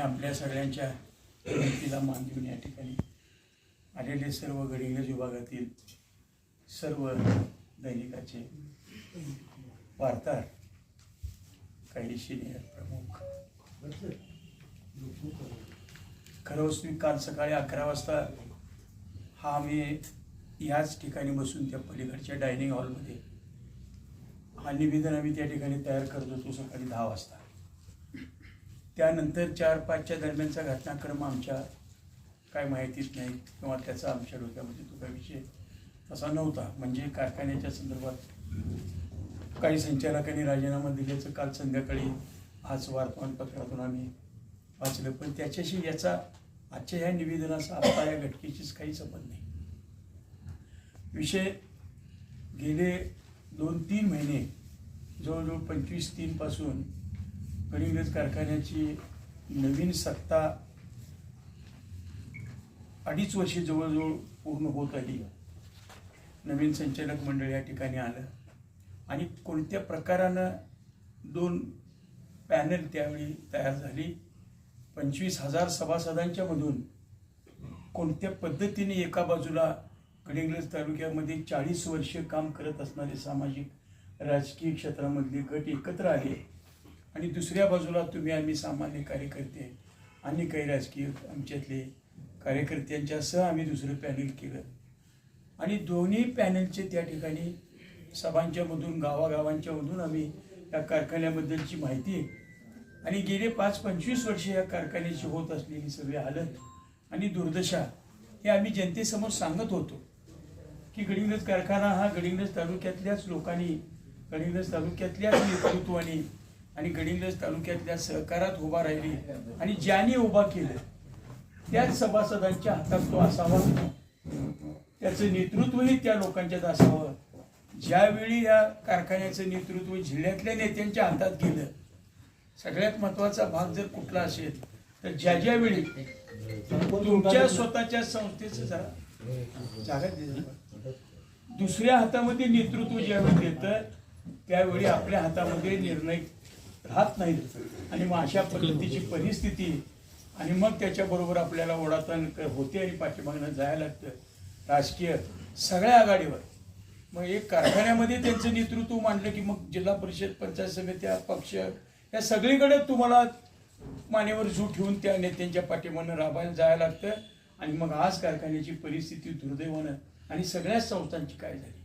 आपल्या सगळ्यांच्या विनंतीला मान देऊन या ठिकाणी आलेले सर्व गडिंग्लज विभागातील सर्व दैनिकाचे वार्ताहर काही सिनियर प्रमुख. खरंच मी काल सकाळी अकरा वाजता हा आम्ही याच ठिकाणी बसून त्या पलीकडच्या डायनिंग हॉलमध्ये हा निवेदन आम्ही त्या ठिकाणी तयार करत होतो सकाळी दहा वाजता. त्यानंतर चार पाचच्या दरम्यानचा घटनाक्रम आमच्या काय माहितीच नाही किंवा त्याचा आमच्या डोक्यामध्ये तो काही विषय तसा नव्हता. म्हणजे कारखान्याच्या संदर्भात काही संचालकांनी राजीनामा दिल्याचं काल संध्याकाळी आज वर्तमानपत्रातून आम्ही वाचलं. पण त्याच्याशी याचा आजच्या ह्या निवेदनाचा आता या घटकेचीच काही संबंध नाही. विषय गेले दोन तीन महिने जवळजवळ पंचवीस तीनपासून गडिंग्रज कारखान्याची नवीन सत्ता अडीच वर्षे जवळजवळ पूर्ण होत आली. नवीन संचालक मंडळ या ठिकाणी आलं. आणि कोणत्या प्रकारानं दोन पॅनल त्यावेळी तयार झाली? पंचवीस हजार सभासदांच्या मधून कोणत्या पद्धतीने एका बाजूला गडिंग्लज तालुक्यामध्ये चाळीस वर्ष काम करत असणारे सामाजिक राजकीय क्षेत्रामधले गट एकत्र आले? आणि दुसऱ्या बाजूला तुम्ही आम्ही सामान्य कार्यकर्ते आणि काही राजकीय आमच्यातले कार्यकर्त्यांच्यासह आम्ही दुसरं पॅनल केलं. आणि दोन्ही पॅनलचे त्या ठिकाणी सभांच्या मधून गावागावांच्या मधून आम्ही या कारखान्याबद्दलची माहिती आणि गेले पाच पंचवीस वर्ष या कारखान्याची होत असलेली सगळी हालत आणि दुर्दशा हे आम्ही जनतेसमोर सांगत होतो की गडिंगज कारखाना हा गडिंगज तालुक्यातल्याच लोकांनी गडिंगज तालुक्यातल्याच नेतृत्वाने आणि गडिंग्लज तालुक्यातल्या सहकारात उभा राहिली आणि ज्याने उभा केलं त्याच सभासदांच्या हातात तो असावा त्याचं नेतृत्वही त्या लोकांच्यात असावं. ज्यावेळी या कारखान्याचं नेतृत्व जिल्ह्यातल्या नेत्यांच्या हातात गेलं सगळ्यात महत्त्वाचा भाग जर कुठला असेल तर ज्या ज्या वेळी तुमच्या स्वतःच्या संस्थेचं जरा जागा दुसऱ्या हातामध्ये नेतृत्व ज्यावेळी देतं त्यावेळी आपल्या हातामध्ये निर्णय राहत नाहीत. आणि मग अशा पद्धतीची परिस्थिती. आणि मग त्याच्याबरोबर आपल्याला ओढाताण होते आणि पाठीमागनं जायला लागतं राजकीय सगळ्या आघाडीवर. मग एक कारखान्यामध्ये त्यांचं नेतृत्व मांडलं की मग जिल्हा परिषद पंचायत समित्या पक्ष या सगळीकडे तुम्हाला मानेवर झूट ठेवून त्या नेत्यांच्या पाठीमागनं राबायला जायला लागतं. आणि मग आज कारखान्याची परिस्थिती दुर्दैवानं आणि सगळ्याच संस्थांची काय झाली?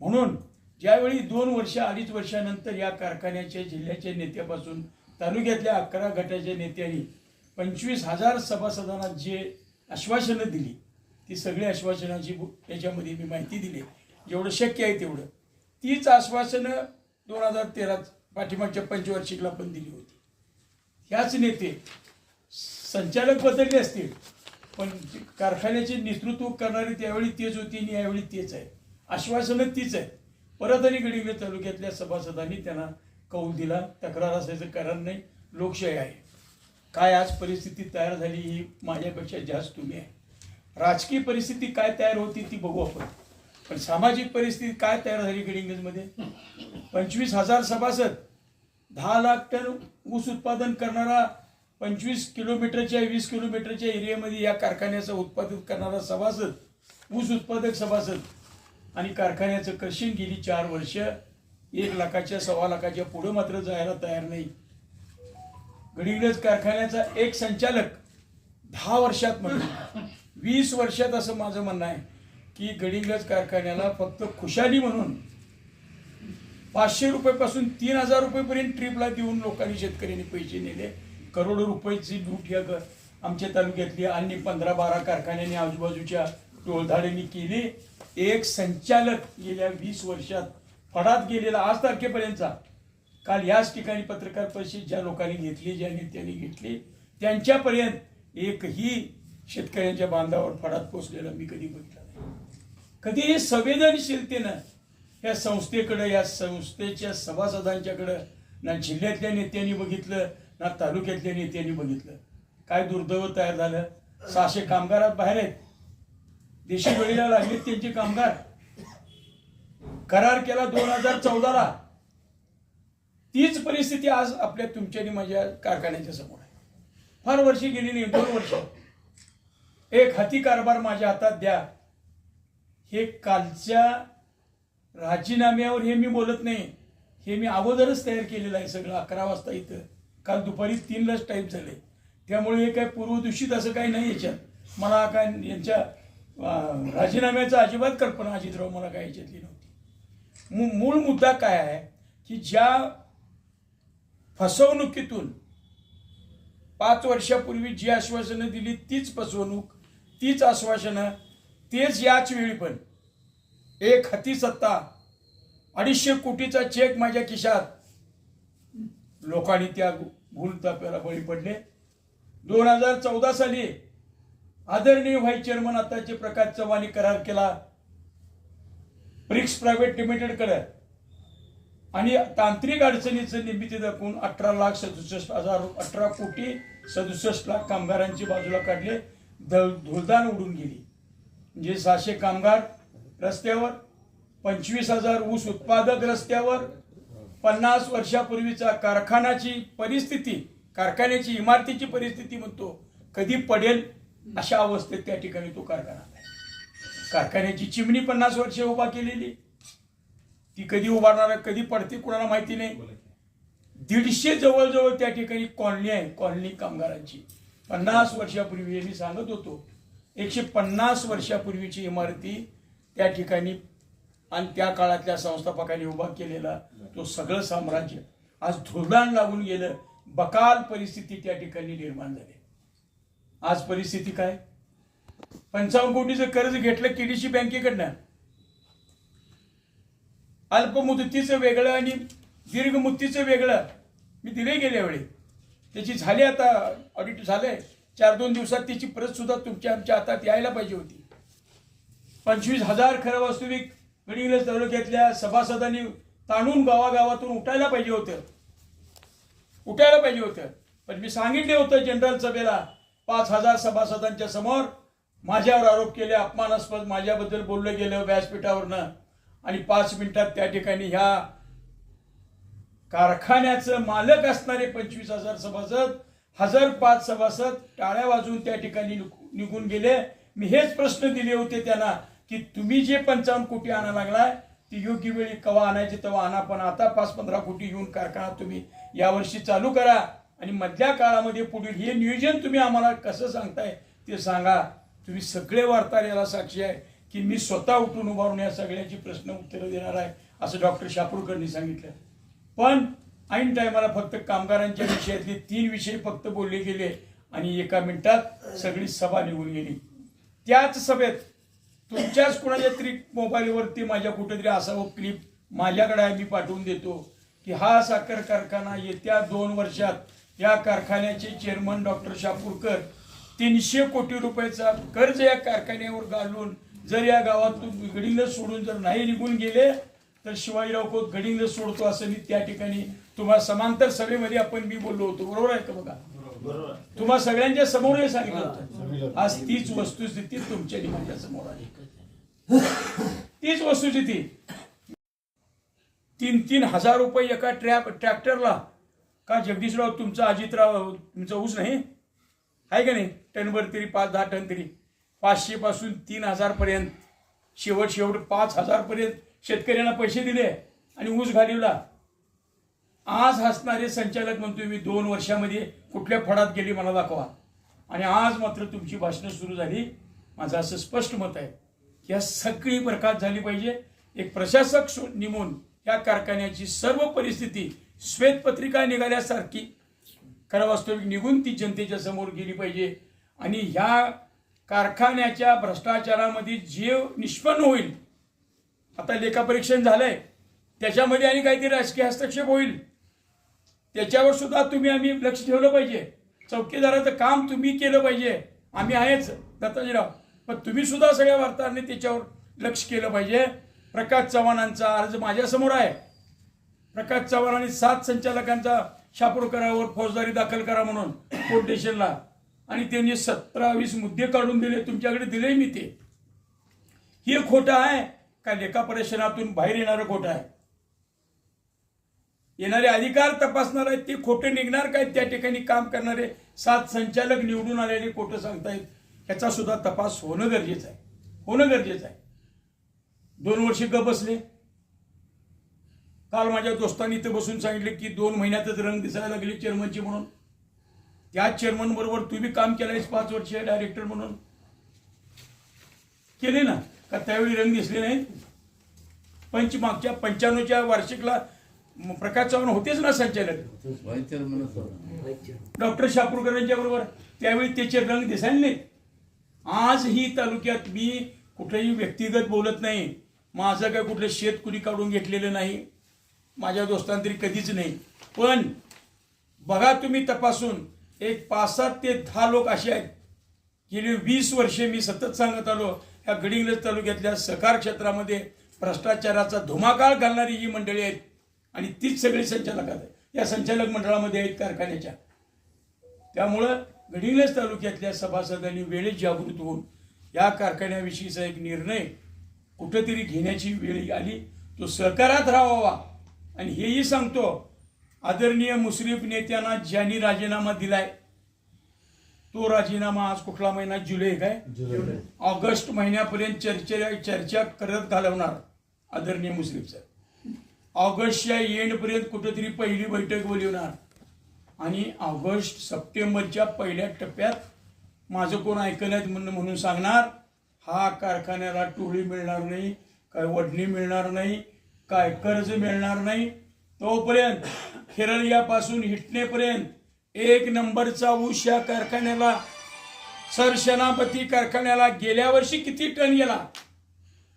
म्हणून ज्यावेळी दोन वर्ष अडीच वर्षानंतर या कारखान्याच्या जिल्ह्याच्या नेत्यापासून तालुक्यातल्या अकरा गटाच्या नेत्यांनी पंचवीस हजार सभासदांना जे आश्वासनं दिली ती सगळी आश्वासनाची याच्यामध्ये मी माहिती दिली. जेवढं शक्य आहे तेवढं. तीच आश्वासनं दोन हजार तेरात पाठीमागच्या पंचवार्षिकला पण दिली होती. ह्याच नेते संचालक बदलले असतील पण कारखान्याचे नेतृत्व करणारे त्यावेळी तेच होती आणि यावेळी तेच आहे. आश्वासनं तीच आहे. परत आणि गडिंग्लज तालुक्यातल्या सभासदांनी त्यांना कौल दिला. तक्रार असायचं कारण नाही लोकशाही आहे. काय आज परिस्थिती तयार झाली ही माझ्यापेक्षा जास्त तुम्ही आहे. राजकीय परिस्थिती काय तयार होती ती बघू आपण. पण सामाजिक परिस्थिती काय तयार झाली गडिंगजमध्ये पंचवीस हजार सभासद दहा लाख टन ऊस उत्पादन करणारा पंचवीस किलोमीटरच्या वीस किलोमीटरच्या एरियामध्ये या कारखान्याचं उत्पादन करणारा सभासद ऊस उत्पादक सभासद आणि कारखान्याचं कर्षण गेली चार वर्ष एक लाखाच्या सव्वा लाखाच्या पुढं मात्र जायला तयार नाही. गडिंग्लज कारखान्याचा एक संचालक दहा वर्षात म्हणून वीस वर्षात असं माझं म्हणणं आहे की गडिंग्लज कारखान्याला फक्त खुशाली म्हणून पाचशे रुपयेपासून तीन हजार रुपयेपर्यंत ट्रिपला देऊन लोकांनी शेतकऱ्यांनी पैसे नेले. करोडो रुपयाची लूट या ग- आमच्या तालुक्यातली आणि पंधरा बारा कारखान्यांनी आजूबाजूच्या टोळधाड्यांनी केली. एक संचालक गेल्या वीस वर्षात फडात गेलेला आज तारखेपर्यंतचा. काल याच ठिकाणी पत्रकार परिषद ज्या लोकांनी घेतली ज्या नेत्यांनी घेतली त्यांच्यापर्यंत एकही शेतकऱ्यांच्या बांधावर फडात पोचलेला मी कधी बघितला नाही. कधीही संवेदनशीलतेनं या संस्थेकडं या संस्थेच्या सभासदांच्याकडं ना जिल्ह्यातल्या नेत्यांनी बघितलं ना तालुक्यातल्या नेत्यांनी बघितलं. काय दुर्दैव तयार झालं? सहाशे कामगारात बाहेर आहेत. देशी वेळीला लागलेत त्यांचे कामगार. करार केला दोन हजार चौदाला. तीच परिस्थिती आज आपल्या तुमच्या आणि माझ्या कारखान्याच्या समोर आहे. फार वर्षी गेली नाही दोन वर्ष. एक हाती कारभार माझ्या हातात द्या. हे कालच्या राजीनाम्यावर हे मी बोलत नाही. हे मी अगोदरच तयार केलेलं आहे सगळं अकरा वाजता इथं. काल दुपारी तीनलाच टाईप झाले. त्यामुळे हे काय पूर्वदूषित असं काही नाही याच्यात. मला काय यांच्या राजीनाम्याचं अजिबात कल्पना अजितराव मला काय याच्यातली नव्हती. मू- मूळ मुद्दा काय आहे की ज्या फसवणुकीतून पाच वर्षापूर्वी जी आश्वासनं दिली तीच फसवणूक तीच आश्वासनं तेच याच वेळी पण एक हाती सत्ता अडीचशे कोटीचा चेक माझ्या खिशात. लोकांनी त्या भूलताप्याला बळी पडले. दोन हजार चौदा साली आदरणीय व्हाईस चेअरमन आताचे प्रकाश चव्हाणी करार केला. ब्रिक्स प्रायव्हेट लिमिटेडकडे. आणि तांत्रिक अडचणीचं निर्मिती दाखवून अठरा लाख सदुसष्ट हजार अठरा कोटी सदुसष्ट लाख कामगारांची बाजूला काढले ध- उडून गेली. म्हणजे सहाशे कामगार रस्त्यावर पंचवीस हजार ऊस उत्पादक रस्त्यावर पन्नास वर्षापूर्वीचा कारखानाची परिस्थिती कारखान्याची इमारतीची परिस्थिती म्हणतो कधी पडेल? अशा अवस्थेत त्या ठिकाणी तो कारखाना आहे. कारखान्याची चिमणी पन्नास वर्षे उभा केलेली ती कधी उभारणार आहे, कधी पडते कुणाला माहिती नाही. दीडशे जवळजवळ त्या ठिकाणी कॉलनी आहे कॉलनी कामगारांची. पन्नास वर्षापूर्वी मी सांगत होतो. एकशे पन्नास वर्षापूर्वीची इमारती त्या ठिकाणी आणि त्या काळातल्या संस्थापकांनी उभा केलेला तो सगळं साम्राज्य. आज धुळदाण लागून गेलं बकाल परिस्थिती त्या ठिकाणी निर्माण झाली. आज परिस्थिती काय? पंचावन्न कोटीचं कर्ज घेतलं केडीसी बँकेकडनं. अल्पमुदतीचं वेगळं आणि दीर्घ मुदतीचं वेगळं. मी दिले गेल्या वेळी त्याची झाली आता ऑडिट झालंय. चार दोन दिवसात त्याची प्रत सुद्धा तुमच्या आमच्या हातात यायला पाहिजे होती. पंचवीस हजार खरं वास्तविक गडिंग्लज तालुक्यातल्या सभासदांनी ताणून गावागावातून उठायला पाहिजे होतं. उठायला पाहिजे होतं. पण मी सांगितले होतं जनरल सभेला पाच हजार सभासदांच्या समोर माझ्यावर आरोप केले अपमानास्पद माझ्याबद्दल बोललं गेलं व्यासपीठावरनं. आणि पाच मिनिटात त्या ठिकाणी ह्या कारखान्याचं मालक असणारे पंचवीस हजार सभासद हजार पाच सभासद टाळ्या वाजवून त्या ठिकाणी निघून गेले. मी हेच प्रश्न दिले होते त्यांना की तुम्ही जे पंचावन्न कोटी आणा लागलाय ती योग्य वेळी कवा आणायची तेव्हा आणा पण आता पाच पंधरा कोटी घेऊन कारखाना तुम्ही यावर्षी चालू करा. आणि मधल्या काळामध्ये पुढील हे नियोजन तुम्ही आम्हाला कसं सांगताय ते सांगा. तुम्ही सगळे वार्ताहर याला साक्षी आहे की मी स्वतः उठून उभारून या सगळ्याची प्रश्न उत्तरं देणार आहे असं डॉक्टर शापूरकरनी सांगितलं. पण ऐन टायमाला फक्त कामगारांच्या विषयातले तीन विषय फक्त बोलले गेले आणि एका मिनिटात सगळी सभा निघून गेली. त्याच सभेत तुमच्याच कुणाच्या तरी मोबाईलवरती माझ्या कुठेतरी असावं क्लिप माझ्याकडे आम्ही मी पाठवून देतो की हा साखर कारखाना येत्या दोन वर्षात या कारखान्याचे चेअरमन डॉक्टर शापूरकर तीनशे कोटी रुपयाचा कर्ज या कारखान्यावर घालून जर या गावातून गडिंगला सोडून जर नाही निघून गेले तर शिवाजीराव खोत गडिंगला सोडतो असं मी त्या ठिकाणी तुम्हाला समांतर सभेमध्ये आपण मी बोललो होतो. बरोबर आहे का बघा? तुम्हा सगळ्यांच्या समोर हे सांगितलं होतं. आज तीच वस्तुस्थिती तुमच्या आणि माझ्यासमोर आली. तीच वस्तुस्थिती. तीन तीन हजार रुपये एका ट्रॅप ट्रॅक्टरला का जगदीशराव तुमचा अजितराव तुमचा ऊस नाही? आहे का नाही? टनभर तरी पाच दहा टन तरी. पाचशेपासून तीन हजारपर्यंत शेवट शेवट पाच हजारपर्यंत शेतकऱ्यांना पैसे दिले आणि ऊस घालवला. आज हसणारे संचालक म्हणतो मी दोन वर्षामध्ये कुठल्या फडात गेली मला दाखवा. आणि आज मात्र तुमची भाषणं सुरू झाली. माझं असं स्पष्ट मत आहे की या सगळी बरखात झाली पाहिजे. एक प्रशासक सु- नेमून या कारखान्याची सर्व परिस्थिती श्वेतपत्रिका निघाल्यासारखी खरं वास्तविक निघून ती जनतेच्या समोर गेली पाहिजे. आणि ह्या कारखान्याच्या भ्रष्टाचारामध्ये जीव निष्पन्न होईल. आता लेखापरीक्षण झालंय. त्याच्यामध्ये आणि काहीतरी राजकीय हस्तक्षेप होईल. त्याच्यावर सुद्धा तुम्ही आम्ही लक्ष ठेवलं पाहिजे. चौकीदाराचं काम तुम्ही केलं पाहिजे. आम्ही आहेच दत्ताजीराव. पण तुम्ही सुद्धा सगळ्या वार्ताहरांनी त्याच्यावर लक्ष केलं पाहिजे. प्रकाश चव्हाणांचा अर्ज माझ्यासमोर आहे. प्रकाश चव्हाण आणि सात संचालकांचा शापूरकरावर फौजदारी दाखल करा म्हणून कोर्ट स्टेशनला. आणि त्यांनी सतरा वीस मुद्दे काढून दिले. तुमच्याकडे दिले मी ते. हे खोटं आहे. का लेखा परीक्षणातून बाहेर येणारं खोटं आहे. येणारे अधिकार तपासणार आहेत. ते खोटे निघणार काय? त्या ठिकाणी काम करणारे सात संचालक निवडून आलेले खोटं सांगतायत. ह्याचा सुद्धा तपास होणं गरजेचं आहे. होणं गरजेचं आहे. दोन वर्ष ग बसले. काल माझ्या दोस्तांनी इथं बसून सांगितले की दोन महिन्यातच रंग दिसायला लागले चेअरमनची म्हणून. त्याच चेअरमन बरोबर तुम्ही काम केलंयस पाच वर्ष डायरेक्टर म्हणून. केले ना? का त्यावेळी रंग दिसले नाहीत? पंच मागच्या पंच्याण्णवच्या वार्षिकला प्रकाश चव्हाण होतेच ना संचालक? डॉक्टर शापूरकर यांच्या बरोबर. त्यावेळी त्याचे रंग दिसायला नाहीत. आज ही तालुक्यात मी कुठेही व्यक्तिगत बोलत नाही. माझं काय कुठलं शेत कुणी काढून घेतलेलं नाही. माझ्या दोस्तांतरी कधीच नाही. पण बघा तुम्ही तपासून एक पाच सात ते दहा लोक असे आहेत. गेली वीस वर्षे मी सतत सांगत आलो या गडिंग्लज तालुक्यातल्या सहकार क्षेत्रामध्ये भ्रष्टाचाराचा धुमाकाळ घालणारी जी मंडळी आहेत आणि तीच सगळी संचालक आहेत. या संचालक मंडळामध्ये आहेत कारखान्याच्या. त्यामुळं गडिंग्लज तालुक्यातल्या सभासदांनी वेळेत जागृत होऊन या कारखान्याविषयीचा एक निर्णय कुठंतरी घेण्याची वेळ आली. तो सहकारात राहावा. आणि हेही सांगतो आदरणीय मुस्लिम नेत्यांना ज्यांनी राजीनामा दिलाय तो राजीनामा आज कुठला महिना जुलै काय? ऑगस्ट महिन्यापर्यंत चर्चा चर्चा करत घालवणार आदरणीय मुस्लिम साहेब. ऑगस्टच्या एंडपर्यंत कुठेतरी पहिली बैठक बोलवणार. आणि ऑगस्ट सप्टेंबरच्या पहिल्या टप्प्यात माझं कोण ऐकण्यात म्हणून म्हणून सांगणार हा कारखान्याला टोळी मिळणार नाही काय वडणी मिळणार नाही काय कर्ज मिळणार नाही. तोपर्यंत खेरळियापासून हिटणेपर्यंत एक नंबरचा ऊस या कारखान्याला सरशनापती कारखान्याला गेल्या वर्षी किती टन गेला?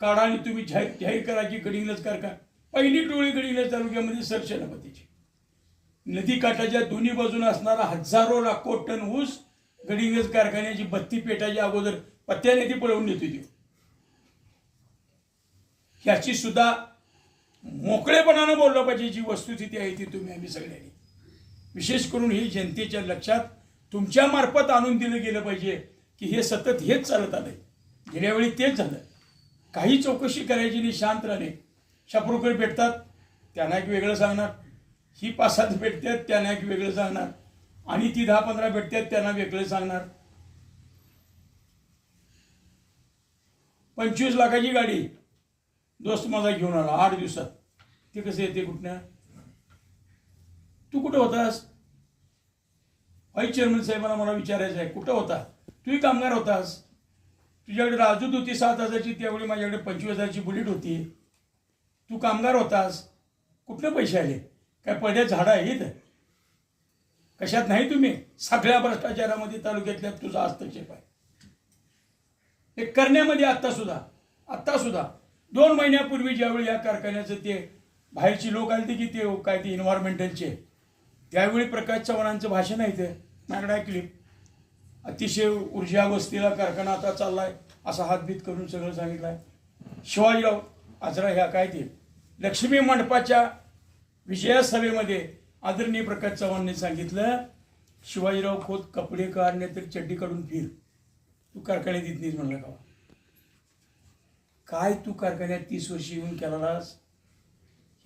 काढाने तुम्ही जाहीर जाहीर करा की गडिंगलज कारखाना. पहिली टोळी गडिंगलज तालुक्यामध्ये सरशनापतीची. नदी काठाच्या दोन्ही बाजूने असणारा हजारो लाखो टन ऊस गडिंगज कारखान्याची बत्ती पेटाच्या अगोदर पत्त्याने ती पळवून नेत होती. ह्याची सुद्धा मोकळेपणानं बोललं पाहिजे जी वस्तुस्थिती आहे ती तुम्ही आम्ही सगळ्यांनी. विशेष करून ही जनतेच्या लक्षात तुमच्या मार्फत आणून दिलं गेलं पाहिजे की हे सतत हेच चालत आलंय. गेल्या वेळी तेच झालं. काही चौकशी करायची नाही शांत राहणे. शापरूकर भेटतात त्यांना एक वेगळं सांगणार. ही पाच सात भेटतात त्यांना एक वेगळं सांगणार. आणि ती दहा पंधरा भेटतात त्यांना वेगळं सांगणार. पंचवीस लाखाची गाडी. दोस्त माझा घेऊन आला आठ दिवसात. ते कसं येते कुठनं? तू कुठं होतास? व्हाईस चेअरमन साहेबांना मला विचारायचं आहे कुठं होता? तूही कामगार होतास. तुझ्याकडे राजूत होती सात हजारची त्यावेळी माझ्याकडे पंचवीस हजारची बुलेट होती. तू कामगार होतास. कुठनं पैसे आले? काय पडद्यात झाडं आहेत? कशात नाही तुम्ही? सगळ्या भ्रष्टाचारामध्ये तालुक्यातल्या तुझा हस्तक्षेप आहे. हे करण्यामध्ये आत्ता सुद्धा आत्ता सुद्धा दोन महिन्यापूर्वी ज्यावेळी या कारखान्याचं ते बाहेरची लोक आले की ते काय ते इन्व्हायरमेंटलचे त्यावेळी प्रकाश चव्हाणांचं भाषण आहे ते माझ्याकडे ऐकली अतिशय ऊर्जा वस्तीला कारखाना आता चालला आहे असा हातभीत करून सगळं सांगितलं आहे शिवाजीराव आजरा ह्या काय ते लक्ष्मी मंडपाच्या विजया सभेमध्ये आदरणीय प्रकाश चव्हाणने सांगितलं शिवाजीराव खोत कपडे काढणे तर चड्डी काढून फिर. तू कारखान्यात येत नाहीस म्हणलं का? काय तू कारखान्यात तीस वर्ष येऊन केलास?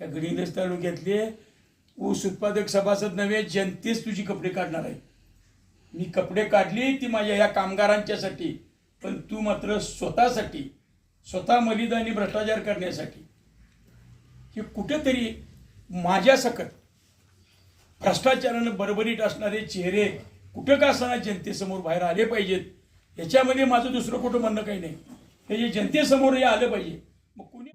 या गडिंग्लज तालुक्यातले ऊस उत्पादक सभासद नव्हे जनतेच तुझी कपडे काढणार आहे. मी कपडे काढली ती माझ्या या कामगारांच्यासाठी पण तू मात्र स्वतःसाठी स्वतः मलिदा आणि भ्रष्टाचार करण्यासाठी. हे कुठेतरी माझ्यासकट भ्रष्टाचारानं बरबरीत असणारे चेहरे कुठं का असताना जनतेसमोर बाहेर आले पाहिजेत? याच्यामध्ये माझं दुसरं कुठं म्हणणं काही नाही. हे जे जनतेसमोर हे आलं पाहिजे. मग कोणी